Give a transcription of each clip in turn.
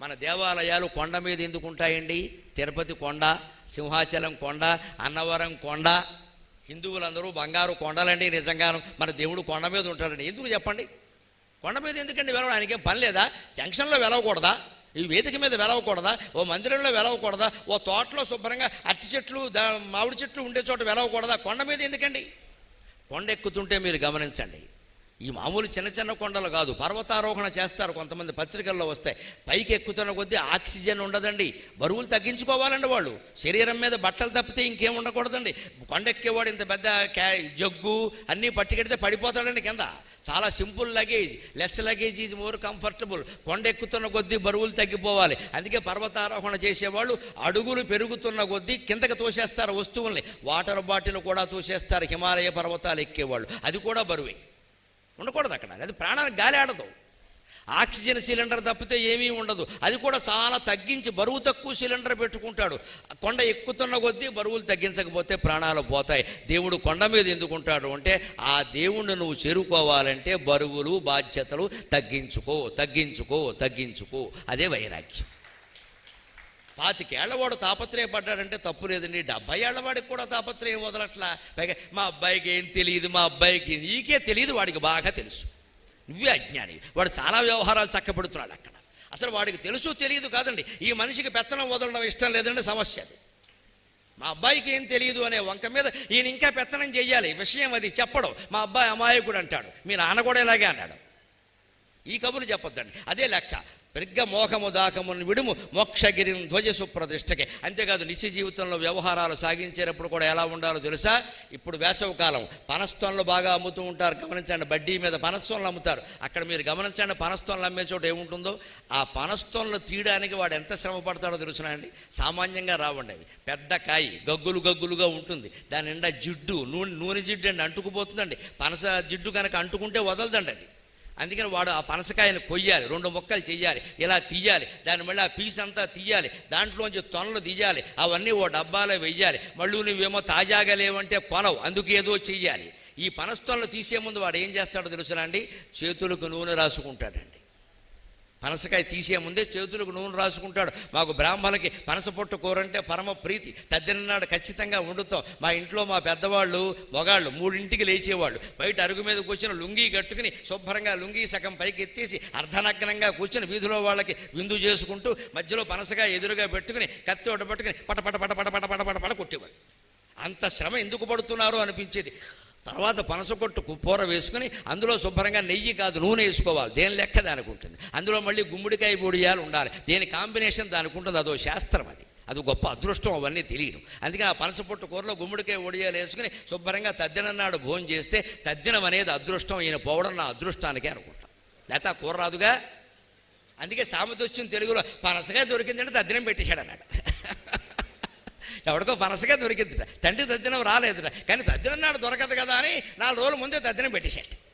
మన దేవాలయాలు కొండ మీద ఎందుకు ఉంటాయండి తిరుపతి కొండ సింహాచలం కొండ అన్నవరం కొండ. హిందువులందరూ బంగారు కొండలండి నిజంగాను. మన దేవుడు కొండ మీద ఉంటాడండి. ఎందుకు చెప్పండి? కొండ మీద ఎందుకండి వెలవడం ఆయనకేం పని లేదా? జంక్షన్లో వెలవకూడదా ఈ వేదిక మీద వెలవకూడదా ఓ మందిరంలో వెలవకూడదా ఓ తోటలో శుభ్రంగా అరటి చెట్లు మామిడి చెట్లు ఉండే చోట వెలవకూడదా కొండ మీద ఎందుకండి? కొండ ఎక్కుతుంటే మీరు గమనించండి. ఈ మామూలు చిన్న చిన్న కొండలు కాదు పర్వతారోహణ చేస్తారు కొంతమంది పత్రికల్లో వస్తాయి పైకి ఎక్కుతున్న కొద్దీ ఆక్సిజన్ ఉండదండి. బరువులు తగ్గించుకోవాలండి వాళ్ళు. శరీరం మీద బట్టలు తప్పితే ఇంకేం ఉండకూడదండి. కొండ ఎక్కేవాడు ఇంత పెద్ద క్యా జగ్గు అన్నీ పట్టుకెడితే పడిపోతాడండి కింద. చాలా simple luggage less luggage is more comfortable. కొండ ఎక్కుతున్న కొద్దీ బరువులు తగ్గిపోవాలి. అందుకే పర్వతారోహణ చేసేవాళ్ళు అడుగులు పెరుగుతున్న కొద్దీ కిందకి తోసేస్తారు వస్తువుల్ని. వాటర్ బాటిల్ కూడా తోసేస్తారు. హిమాలయ పర్వతాలు ఎక్కేవాళ్ళు. అది కూడా బరువే. ఉండకూడదు అక్కడ. అది ప్రాణానికి గాలి ఆడదు. ఆక్సిజన్ సిలిండర్ తప్పితే ఏమీ ఉండదు. అది కూడా చాలా తగ్గించి బరువు తక్కువ సిలిండర్ పెట్టుకుంటాడు. కొండ ఎక్కుతున్న కొద్దీ బరువులు తగ్గించకపోతే ప్రాణాలు పోతాయి. దేవుడు కొండ మీద ఎందుకుంటాడు అంటే ఆ దేవుణ్ణి నువ్వు చేరుకోవాలంటే బరువులు బాధ్యతలు తగ్గించుకో తగ్గించుకో తగ్గించుకో. అదే వైరాగ్యం. పాతికేళ్ళవాడు తాపత్రయపడ్డాడంటే తప్పు లేదండి. డెబ్బై ఏళ్ళవాడికి కూడా తాపత్రయం వదలట్లా. పైగా మా అబ్బాయికి ఏం తెలియదు మా అబ్బాయికి నీకే తెలియదు వాడికి బాగా తెలుసు. నువ్వే అజ్ఞాని. వాడు చాలా వ్యవహారాలు చక్కబెడుతున్నాడు అక్కడ. అసలు వాడికి తెలుసు తెలియదు కాదండి. ఈ మనిషికి పెత్తనం వదలడం ఇష్టం లేదండి సమస్య అది. మా అబ్బాయికి ఏం తెలియదు అనే వంక మీద ఈయన ఇంకా పెత్తనం చెయ్యాలి. విషయం అది. చెప్పడం. మా అబ్బాయి అమాయకుడు అంటాడు. మీ నాన్న కూడా ఇలాగే అన్నాడు. ఈ కబురు చెప్పొద్దండి. అదే లెక్క. పెరిగ్గ మోహము దాకమును విడుము మోక్షగిరిని ధ్వజ ప్రతిష్టకి అంతేకాదు నిత్య జీవితంలో వ్యవహారాలు సాగించేటప్పుడు కూడా ఎలా ఉండాలో తెలుసా? ఇప్పుడు వేసవకాలం పనస్తోన్లు బాగా అమ్ముతూ ఉంటారు. గమనించండి బడ్డీ మీద పనస్తోన్లు అమ్ముతారు. అక్కడ మీరు గమనించండి పనస్తోన్లు అమ్మే చోట ఏముంటుందో? ఆ పనస్తోన్లు తీయడానికి వాడు ఎంత శ్రమ పడతాడో తెలుసునా అండి? సామాన్యంగా రావండి అవి. పెద్ద కాయి గగ్గులు గగ్గులుగా ఉంటుంది. దాని నిండా జిడ్డు నూనె నూనె జిడ్డు అండి అంటుకుపోతుందండి. పనస జిడ్డు కనుక అంటుకుంటే వదలదండి అది. అందుకని వాడు ఆ పనసకాయను కొయ్యాలి రెండు ముక్కలు చెయ్యాలి ఇలా తీయాలి దాని మళ్ళీ ఆ పీస్ అంతా తీయాలి దాంట్లోంచి తొనలు తీయాలి అవన్నీ ఓ డబ్బాలో వెయ్యాలి మళ్ళీ నువ్వేమో తాజాగా లేవంటే కొనవు అందుకు ఏదో చెయ్యాలి. ఈ పనస్తొనలు తీసే ముందు వాడు ఏం చేస్తాడో తెలుసునండి చేతులకు నూనె రాసుకుంటాడండి. పనసకాయ తీసే ముందే చేతులకు నూనె రాసుకుంటాడు. మాకు బ్రాహ్మణులకి పనస పొట్టు కూర అంటే పరమ ప్రీతి. తద్దినాడు ఖచ్చితంగా వండుతాం. మా ఇంట్లో మా పెద్దవాళ్ళు మొగాళ్ళు మూడింటికి లేచేవాళ్ళు. బయట అరుగు మీద కూర్చొని లుంగీ కట్టుకుని శుభ్రంగా లుంగీ సగం పైకి ఎత్తేసి అర్ధనగ్నంగా కూర్చొని వీధిలో వాళ్ళకి విందు చేసుకుంటూ మధ్యలో పనసకాయ ఎదురుగా పెట్టుకుని కత్తి ఒకటి పట్టుకుని పట పట పట పట పట పట పట పట అంత శ్రమ ఎందుకు పడుతున్నారో అనిపించేది. తర్వాత పనస కొట్టు కూర వేసుకుని అందులో శుభ్రంగా నెయ్యి కాదు నూనె వేసుకోవాలి. దేని లెక్క దానికి ఉంటుంది? అందులో మళ్ళీ గుమ్మడికాయ పొడియాలు ఉండాలి. దేని కాంబినేషన్ దానికి ఉంటుంది అదో శాస్త్రం అది. అది గొప్ప అదృష్టం అవన్నీ తెలియదు. అందుకే ఆ పనస పొట్టు కూరలో గుమ్మడికాయ ఒడియాలు వేసుకుని శుభ్రంగా తద్దినన్నాడు భోజనం చేస్తే తద్దినం అనేది అదృష్టం. ఈయన పోవడం నా అదృష్టానికే అనుకుంటాం. లేకపోతే ఆ కూర రాదుగా? అందుకే సామెత వచ్చిన తెలుగులో పనసగా దొరికిందంటే తద్దినం పెట్టేశాడు అన్నాడు. ఎవడికో పనసగా దొరికిందిట. తండ్రి తద్దినం రాలేదుట. కానీ తద్దినం నాడు దొరకదు కదా అని నాలుగు రోజుల ముందే తద్దినం పెట్టేశాడు.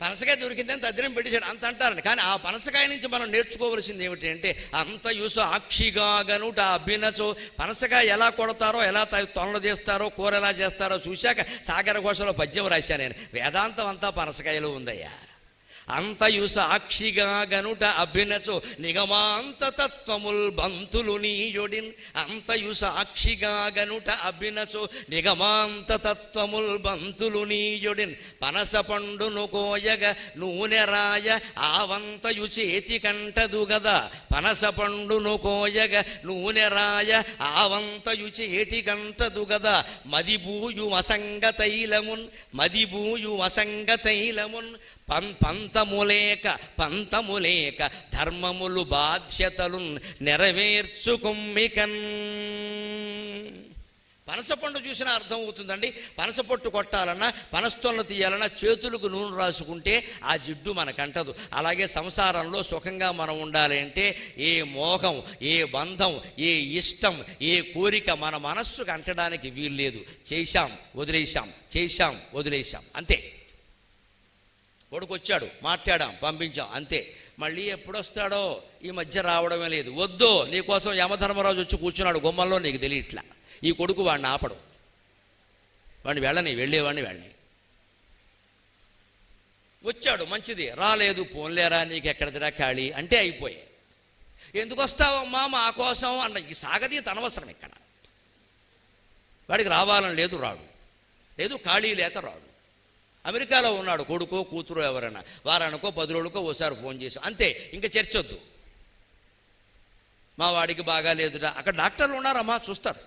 పనసకాయ దొరికిందని తద్దినం పెట్టేశాడు. అంత అంటారండి. కానీ ఆ పనసకాయ నుంచి మనం నేర్చుకోవలసింది ఏమిటి అంటే అంత యూసో ఆక్షిగా గనుట అభినచో. పనసకాయ ఎలా కొడతారో ఎలా త- తొనలు తీస్తారో కూర ఎలా చేస్తారో చూశాక సాగర ఘోషలో పద్యం రాశాను నేను. వేదాంతం అంతా పనసకాయలో ఉందయ్యా. అంతయు సాక్షిగా గనుట అభినచో నిగమాంత తత్వముల్ బంతులు నీయుడిన్ అంతయు సాక్షిగా గనుట అభినచో నిగమాంత తత్వముల్ బంతులు నీయుడిన్ పనస పండును కోయగ నూనె రాయ ఆవంతయు చేతి కంటదు గదా పనస పండును కోయగ నూనె రాయ ఆవంతయు చేటి కంటదు గదా మదిబూయు అసంగ తైలమున్ మదిబూయు అసంగ తైలమున్ పం పంతములేక పంతములేక ధర్మములు బాధ్యతలు నెరవేర్చుకుమ్మికన్. పనసపండు చూసినా అర్థం అవుతుందండి పనసపొట్టు కొట్టాలన్నా పనస్తోళ్ళు తీయాలన్నా చేతులకు నూనె రాసుకుంటే ఆ జిడ్డు మనకంటదు. అలాగే సంసారంలో సుఖంగా మనం ఉండాలి అంటే ఏ మోహం ఏ బంధం ఏ ఇష్టం ఏ కోరిక మన మనస్సుకు అంటడానికి వీల్లేదు. చేశాం వదిలేశాం చేశాం వదిలేశాం. అంతే. కొడుకు వచ్చాడు మాట్లాడాం పంపించాం అంతే. మళ్ళీ ఎప్పుడొస్తాడో ఈ మధ్య రావడమే లేదు. వద్దు నీకోసం యమధర్మరాజు వచ్చి కూర్చున్నాడు గుమ్మంలో నీకు తెలియట్లా. ఈ కొడుకు వాడిని ఆపడు. వాడిని వెళ్ళని వెళ్ళేవాడిని వెళ్ళని. వచ్చాడు మంచిది. రాలేదు పోన్లేరా నీకు ఎక్కడిదిరా ఖాళీ? అంటే అయిపోయాయి ఎందుకు వస్తావమ్మా మా కోసం అన్న ఈ సాగదీత తనవసరం ఇక్కడ. వాడికి రావాలని లేదు రాడు. లేదు ఖాళీ లేక రాడు. అమెరికాలో ఉన్నాడు కొడుకో కూతురు ఎవరైనా. వారానికో పది రోజులకో ఓసారి ఫోన్ చేసి అంతే ఇంకా చర్చొద్దు. మా వాడికి బాగా లేదురా. అక్కడ డాక్టర్లు ఉన్నారమ్మా చూస్తారు.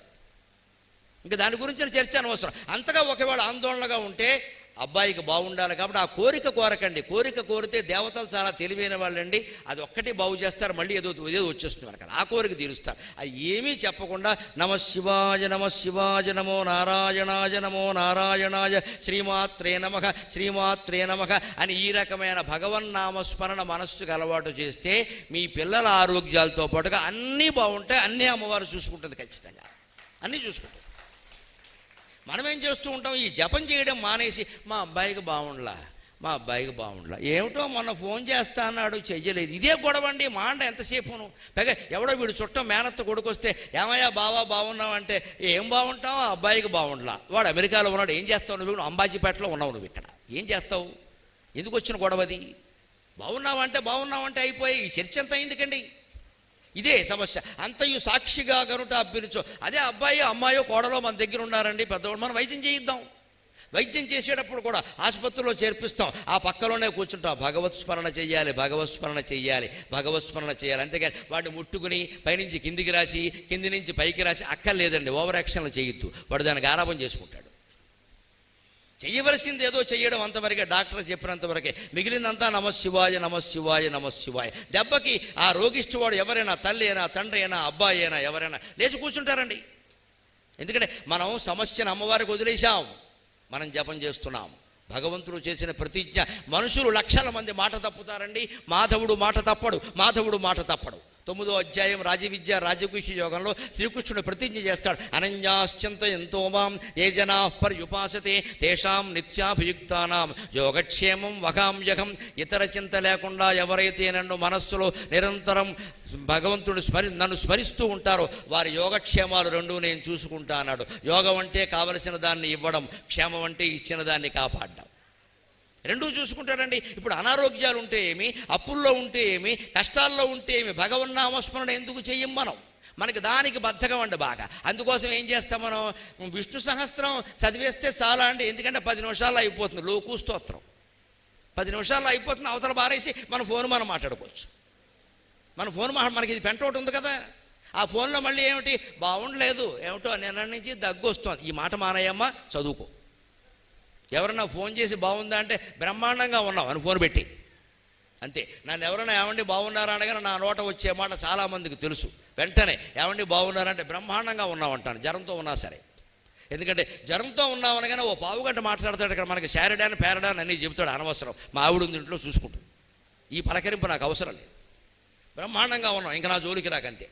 ఇంకా దాని గురించి చర్చ అనవసరం. అంతగా ఒకవేళ ఆందోళనగా ఉంటే అబ్బాయికి బాగుండాలి కాబట్టి ఆ కోరిక కోరకండి. కోరిక కోరితే దేవతలు చాలా తెలివైన వాళ్ళండి. అది ఒక్కటి బాగు చేస్తారు మళ్ళీ ఏదో ఏదో వచ్చేస్తుంది మనకు ఆ కోరిక తీరుస్తారు. అది ఏమీ చెప్పకుండా నమ శివాయ నమ శివాయ నమో నారాయణాయ నమో నారాయణాయ శ్రీమాత్రే నమః శ్రీమాత్రే నమః అని ఈ రకమైన భగవన్నామస్మరణ మనస్సుకు అలవాటు చేస్తే మీ పిల్లల ఆరోగ్యాలతో పాటుగా అన్నీ బాగుంటాయి. అన్నీ అమ్మవారు చూసుకుంటుంది ఖచ్చితంగా. అన్నీ చూసుకుంటుంది. మనం ఏం చేస్తూ ఉంటాం? ఈ జపం చేయడం మానేసి మా అబ్బాయికి బాగుండలా మా అబ్బాయికి బాగుండలా ఏమిటో మొన్న ఫోన్ చేస్తా అన్నాడు చెయ్యలేదు. ఇదే గొడవండి మాండ ఎంతసేపును. పైగా ఎవడో వీడు చుట్టం మేనత్త కొడుకొస్తే ఏమయ్యా బావా బాగున్నావంటే ఏం బాగుంటావు ఆ అబ్బాయికి బాగుండలా వాడు అమెరికాలో ఉన్నాడు ఏం చేస్తావు నువ్వు? అంబాజీపేటలో ఉన్నావు నువ్వు ఇక్కడ. ఏం చేస్తావు? ఎందుకు వచ్చిన గొడవది? బాగున్నావంటే బాగున్నావంటే అయిపోయి ఈ చర్చ ఎంత అయిందికండి ఇదే సమస్య. అంతయు సాక్షిగా గనుట అభ్యరించు అదే అబ్బాయి అమ్మాయో కోడలో మన దగ్గర ఉన్నారండి పెద్దవాడు మనం వైద్యం చేయిద్దాం. వైద్యం చేసేటప్పుడు కూడా ఆసుపత్రిలో చేర్పిస్తాం. ఆ పక్కలోనే కూర్చుంటాం. భగవత్ స్మరణ చెయ్యాలి భగవత్ స్మరణ చెయ్యాలి భగవత్ స్మరణ చేయాలి. అంతేగాని వాడిని ముట్టుకుని పైనుంచి కిందికి రాసి కింది నుంచి పైకి రాసి అక్కర్లేదండి. ఓవర్ యాక్షన్లు చేయొద్దు. వాడు దానికి ఆరాపం చేసుకుంటాడు. చేయవలసింది ఏదో చేయడం అంతవరకే డాక్టర్ చెప్పినంతవరకే మిగిలినంతా నమశివాయ నమశివాయ నమశివాయ దెబ్బకి ఆ రోగిష్టివాడు ఎవరైనా తల్లి అయినా తండ్రి అయినా అబ్బాయి అయినా ఎవరైనా లేచి కూర్చుంటారండి. ఎందుకంటే మనం సమస్యను అమ్మవారికి వదిలేశాం. మనం జపం చేస్తున్నాం. భగవంతుడు చేసిన ప్రతిజ్ఞ. మనుషులు లక్షల మంది మాట తప్పుతారండి. మాధవుడు మాట తప్పడు. మాధవుడు మాట తప్పడు. తొమ్మిదో అధ్యాయం రాజవిద్య రాజకృషి యోగంలో శ్రీకృష్ణుడు ప్రతిజ్ఞ చేస్తాడు. అనన్యాశ్చంత ఎంతో మాం ఏ జనా పర్యుపాసతే తేషాం నిత్యాభియుక్తానాం. యోగక్షేమం వగామ్యహం ఇతర చింత లేకుండా ఎవరైతే నన్ను మనస్సులో నిరంతరం భగవంతుడు స్మరి నన్ను స్మరిస్తూ ఉంటారో వారి యోగక్షేమాలు రెండూ నేను చూసుకుంటా అన్నాడు. యోగం అంటే కావలసిన దాన్ని ఇవ్వడం క్షేమం అంటే ఇచ్చిన దాన్ని కాపాడడం. రెండూ చూసుకుంటారండి ఇప్పుడు అనారోగ్యాలు ఉంటే ఏమి అప్పుల్లో ఉంటే ఏమి కష్టాల్లో ఉంటే ఏమి భగవన్నామస్మరణ ఎందుకు చెయ్యం మనం? మనకి దానికి బద్ధకం అండి బాగా. అందుకోసం ఏం చేస్తాం మనం? విష్ణు సహస్రం చదివేస్తే చాలా అండి. ఎందుకంటే పది నిమిషాల్లో అయిపోతుంది. లోకు స్తోత్రం. పది నిమిషాల్లో అయిపోతుంది. అవతల బారేసి మన ఫోన్ మనం మాట్లాడుకోవచ్చు. మన ఫోన్ మా మనకి ఇది పెంట ఒకటి ఉంది కదా. ఆ ఫోన్లో మళ్ళీ ఏమిటి? బాగుండలేదు. ఏమిటో నిన్న నుంచి దగ్గు వస్తుంది ఈ మాట మానయ్యమ్మ చదువుకో. ఎవరన్నా ఫోన్ చేసి బాగుందా అంటే బ్రహ్మాండంగా ఉన్నాం అని ఫోన్ పెట్టి. అంతే. నన్ను ఎవరైనా ఏమండి బాగున్నారా అనగానే నా నోట వచ్చే మాట చాలామందికి తెలుసు. వెంటనే ఏమండి బాగున్నారంటే బ్రహ్మాండంగా ఉన్నామంటాను జ్వరంతో ఉన్నా సరే. ఎందుకంటే జ్వరంతో ఉన్నామనగానే ఓ ఓ పావుగంట మాట్లాడతాడు ఇక్కడ మనకి శారడాన్ పేరడాన్ అన్నీ చెబుతాడు అనవసరం. మా ఆవిడ ఉంది ఇంట్లో చూసుకుంటుంది. ఈ పలకరింపు నాకు అవసరం లేదు. బ్రహ్మాండంగా ఉన్నాం ఇంకా నా జోలికి రాకంతే.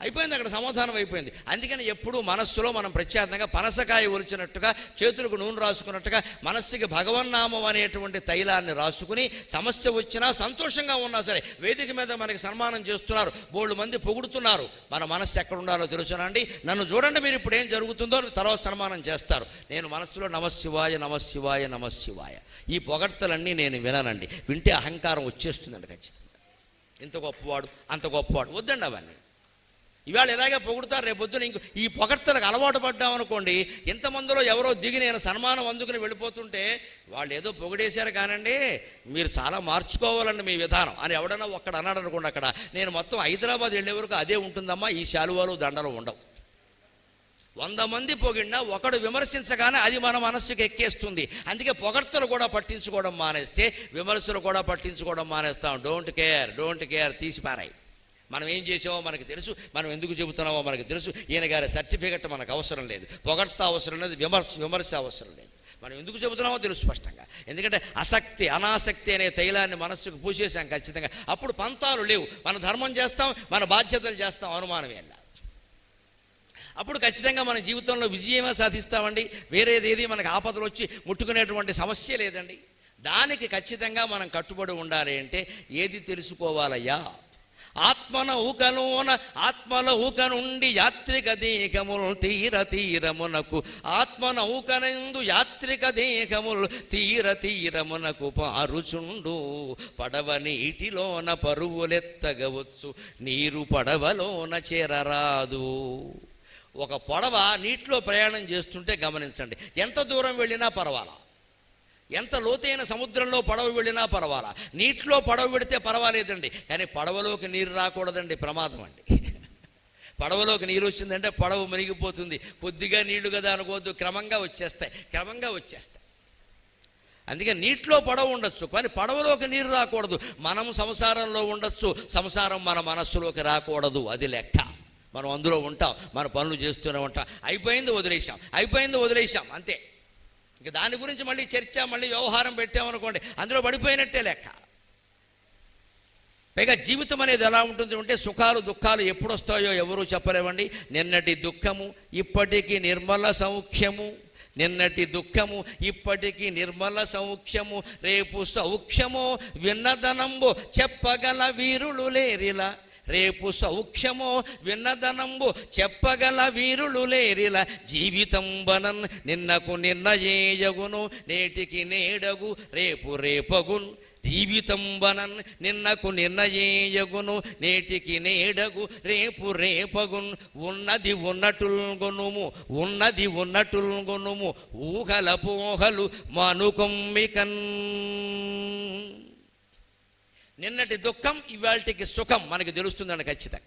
అయిపోయింది అక్కడ సమాధానం అయిపోయింది. అందుకని ఎప్పుడూ మనస్సులో మనం ప్రత్యేకంగా పనసకాయ ఒలిచినట్టుగా చేతులకు నూనె రాసుకున్నట్టుగా మనస్సుకి భగవన్నామం అనేటువంటి తైలాన్ని రాసుకుని సమస్య వచ్చినా సంతోషంగా ఉన్నా సరే వేదిక మీద మనకి సన్మానం చేస్తున్నారు. బోళ్ళు మంది పొగుడుతున్నారు. మన మనస్సు ఎక్కడ ఉండాలో తెలుసునండి. నన్ను చూడండి మీరు ఇప్పుడు ఏం జరుగుతుందో తర్వాత సన్మానం చేస్తారు. నేను మనస్సులో నమశివాయ నమశివాయ నమశివాయ ఈ పొగడ్తలన్నీ నేను విననండి. వింటే అహంకారం వచ్చేస్తుందండి ఖచ్చితంగా. ఇంత గొప్పవాడు అంత గొప్పవాడు. వద్దండి అవన్నీ. ఇవాళ ఇలాగే పొగుడుతారు? రేపు పొద్దున ఇంకో ఈ పొగడ్తలకు అలవాటు పడ్డామనుకోండి ఇంతమందిలో ఎవరో దిగి నేను సన్మానం అందుకుని వెళ్ళిపోతుంటే వాళ్ళు ఏదో పొగిడేశారు కానండి మీరు చాలా మార్చుకోవాలండి మీ విధానం అని ఎవడన్నా ఒక్కడ అన్నాడు అనుకోండి అక్కడ. నేను మొత్తం హైదరాబాద్ వెళ్ళే వరకు అదే ఉంటుందమ్మా ఈ శాలువాలు దండలు ఉండవు. వంద మంది పొగిడినా ఒకడు విమర్శించగానే అది మన మనస్సుకి ఎక్కేస్తుంది. అందుకే పొగడ్తలు కూడా పట్టించుకోవడం మానేస్తే విమర్శలు కూడా పట్టించుకోవడం మానేస్తాం. డోంట్ కేర్ డోంట్ కేర్ తీసిపారాయి. మనం ఏం చేసామో మనకు తెలుసు మనం ఎందుకు చెబుతున్నామో మనకు తెలుసు. ఈయన గారి సర్టిఫికెట్ మనకు అవసరం లేదు. పొగడ్త అవసరం లేదు విమర్శ విమర్శ అవసరం లేదు. మనం ఎందుకు చెబుతున్నామో తెలుసు స్పష్టంగా. ఎందుకంటే అసక్తి అనాసక్తి అనే తైలాన్ని మనస్సుకు పూసేసాం ఖచ్చితంగా. అప్పుడు పంతాలు లేవు. మన ధర్మం చేస్తాం మన బాధ్యతలు చేస్తాం అనుమానమే అప్పుడు ఖచ్చితంగా మన జీవితంలో విజయమే సాధిస్తామండి. వేరేది ఏది మనకు ఆపదలు వచ్చి ముట్టుకునేటువంటి సమస్య లేదండి. దానికి ఖచ్చితంగా మనం కట్టుబడి ఉండాలి అంటే ఏది తెలుసుకోవాలయ్యా? ఆత్మన ఆత్మనౌకలోన ఆత్మనౌక నుండి యాత్రిక దేహములు తీర తీరమునకు ఆత్మన ఊకనందు యాత్రిక దేహములు తీర తీరమునకు పారుచుండు. పడవ నీటిలోన పరువులెత్తగవచ్చు నీరు పడవలోన చేరరాదు. ఒక పడవ నీటిలో ప్రయాణం చేస్తుంటే గమనించండి ఎంత దూరం వెళ్ళినా పర్వాలా? ఎంత లోతైన సముద్రంలో పడవ వెళ్ళినా పర్వాలా. నీటిలో పడవ పెడితే పర్వాలేదండి. కానీ పడవలోకి నీరు రాకూడదండి ప్రమాదం అండి. పడవలోకి నీరు వచ్చిందంటే పడవ మునిగిపోతుంది. కొద్దిగా నీళ్ళు కదా అనుకోవద్దు క్రమంగా వచ్చేస్తాయి క్రమంగా వచ్చేస్తాయి. అందుకే నీటిలో పడవ ఉండొచ్చు కానీ పడవలోకి నీరు రాకూడదు. మనం సంసారంలో ఉండొచ్చు సంసారం మన మనస్సులోకి రాకూడదు అది లెక్క. మనం అందులో ఉంటాం మన పనులు చేస్తూనే ఉంటాం. అయిపోయింది వదిలేసాం అయిపోయింది వదిలేసాం అంతే. ఇంక దాని గురించి మళ్ళీ చర్చ మళ్ళీ వ్యవహారం పెట్టామనుకోండి అందులో పడిపోయినట్టే లెక్క. పైగా జీవితం అనేది ఎలా ఉంటుంది అంటే సుఖాలు దుఃఖాలు ఎప్పుడు వస్తాయో ఎవరూ చెప్పలేవండి నిన్నటి దుఃఖము ఇప్పటికీ నిర్మల సౌఖ్యము. నిన్నటి దుఃఖము ఇప్పటికీ నిర్మల సౌఖ్యము. రేపు సౌఖ్యము విన్నదనంబు చెప్పగల వీరులు లేరిలా. రేపు సౌఖ్యము విన్నదనంబు చెప్పగల వీరులు లేరిలా జీవితం నిన్నకు నిన్నకు నిన్నయేయగును నేటికి నేడగు రేపు రేపగున్. జీవితం బనన్ నిన్నకు నిర్ణయేయగును నేటికి నేడగు రేపు రేపగున్. ఉన్నది ఉన్నటుల్గొనుము ఉన్నది ఉన్నటుల్గొనుము ఊహల పోహలు మనుకొమ్మికన్. నిన్నటి దుఃఖం ఇవాళకి సుఖం మనకి తెలుస్తుందండి ఖచ్చితంగా.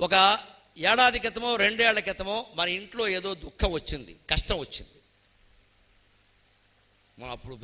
ఒక ఏడాది క్రితమో రెండేళ్ళ క్రితమో మన ఇంట్లో ఏదో దుఃఖం వచ్చింది కష్టం వచ్చింది. మనం అప్పుడు